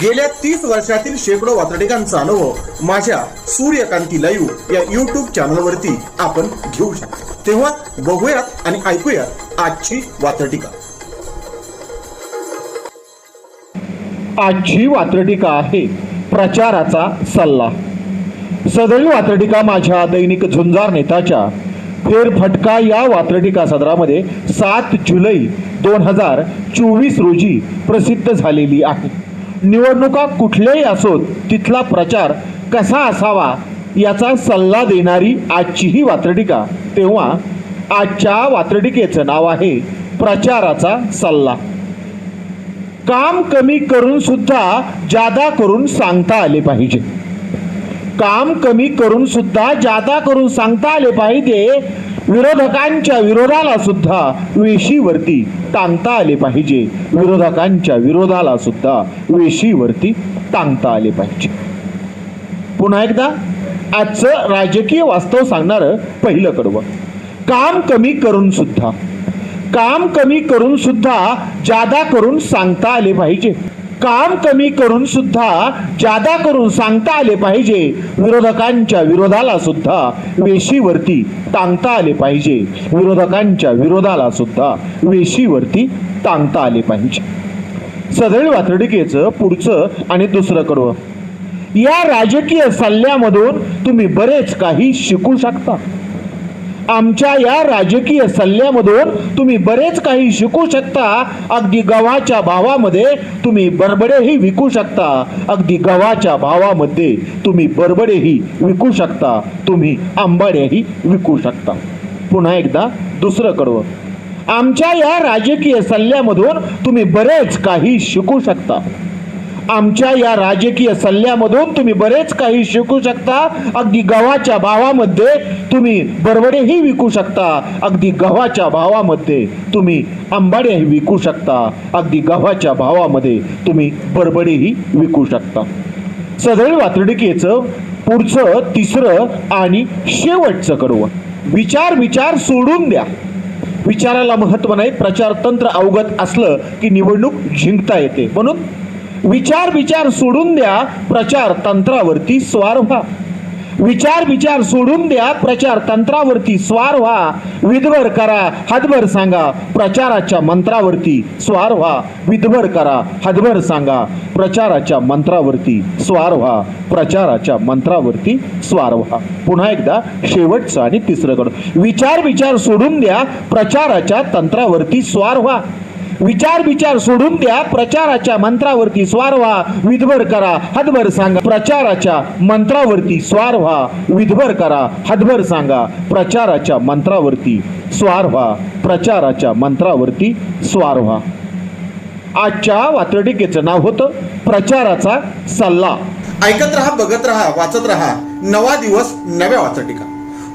गेल्या तीस वर्षातील शेकडो वातडिकांचा अनुभव माझ्या सूर्यकांती लाईव्ह या युट्यूब चॅनलवरती आपण घेऊ शकतो. तेव्हा बघूयात आणि ऐकूयात आजची वातडिका आजची वात्रटिका आहे प्रचाराचा सल्ला. सदरी वात्रटिका माझ्या दैनिक झुंजार नेताच्या फेरफटका या वात्रटिका सदरामध्ये सात जुलै दोन हजार चोवीस रोजी प्रसिद्ध झालेली आहे. निवडणुका कुठल्याही असोत तिथला प्रचार कसा असावा याचा सल्ला देणारी आजची ही वात्रटिका. तेव्हा आजच्या वात्रटिकेचं नाव आहे प्रचाराचा सल्ला. काम कमी करून सुद्धा जादा करून सांगता आले पाहिजे. काम कमी करून सुद्धा जादा करून सांगता आले पाहिजे विरोधकांच्या विरोधाला सुद्धा वेशीवरती टांगता आले पाहिजे. विरोधकांच्या विरोधाला सुद्धा वेशीवरती टांगता आले पाहिजे. पुन्हा एकदा आजचं राजकीय वास्तव सांगणारं पहिलं कडवं. काम कमी करून सुद्धा काम कमी करून सुद्धा जादा करून सांगता आले पाहिजे. काम कमी करून सुद्धा जादा करून सांगता आले पाहिजे. विरोधकांच्या विरोधाला सुद्धा वेशीवरती टांगता आले पाहिजे. विरोधकांच्या विरोधाला सुद्धा वेशीवरती टांगता आले पाहिजे. सदैव वातडिकेचं पुढचं आणि दुसरं कडवं. या राजकीय सल्ल्यामधून तुम्ही बरेच काही शिकू शकता. आमच्या या राजकीय सल्ल्यामधून तुम्ही बरेच काही शिकू शकता. अगदी गव्हाच्या भावामध्ये तुम्ही बरबडेही विकू शकता. अगदी गव्हाच्या भावामध्ये तुम्ही बरबडेही विकू शकता. तुम्ही आंबाड्याही विकू शकता. पुन्हा एकदा दुसरं कडवं आमच्या या राजकीय सल्ल्यामधून तुम्ही बरेच काही शिकू शकता. आमच्या या राजकीय सल्ल्यामधून तुम्ही बरेच काही शिकू शकता. अगदी गव्हाच्या भावामध्ये तुम्ही बरबडेही विकू शकता. अगदी गव्हाच्या भावामध्ये तुम्ही आंबाडेही विकू शकता. अगदी गव्हाच्या भावामध्ये तुम्ही बरबडेही विकू शकता. सदैव वातडिकेचं पुढचं तिसरं आणि शेवटचं कडवं विचार विचार सोडून द्या. विचाराला महत्त्व नाही प्रचार तंत्र अवगत असलं की निवडणूक जिंकता येते. म्हणून विचार विचार सोडून द्या प्रचार तंत्रावरती स्वार व्हा. विचार विचार सोडून द्या प्रचार तंत्रावरती स्वार व्हा. विधवर करा हदभर सांगा. प्रचाराच्या मंत्रावरती स्वार व्हा. विधवर करा हदभर सांगा. प्रचाराच्या मंत्रावरती स्वार व्हा. प्रचाराच्या मंत्रावरती स्वार व्हा. पुन्हा एकदा शेवटचं आणि तिसरं कडून विचार विचार सोडून द्या प्रचाराच्या तंत्रावरती स्वार व्हा. विचार विचार सोडून द्या. प्रचाराच्या मंत्रावरती स्वार व्हा विधभर करा. हदभर सांगा. प्रचाराच्या मंत्रावरती स्वार व्हा विधभर करा. हदभर सांगा. प्रचाराच्या मंत्रावरती स्वार व्हा प्रचाराच्या मंत्रावरती स्वार व्हा आजच्या वातडिकेचं नाव होतं प्रचाराचा सल्ला. ऐकत राहा बघत राहा वाचत राहा. नवा दिवस नव्या वाचटिका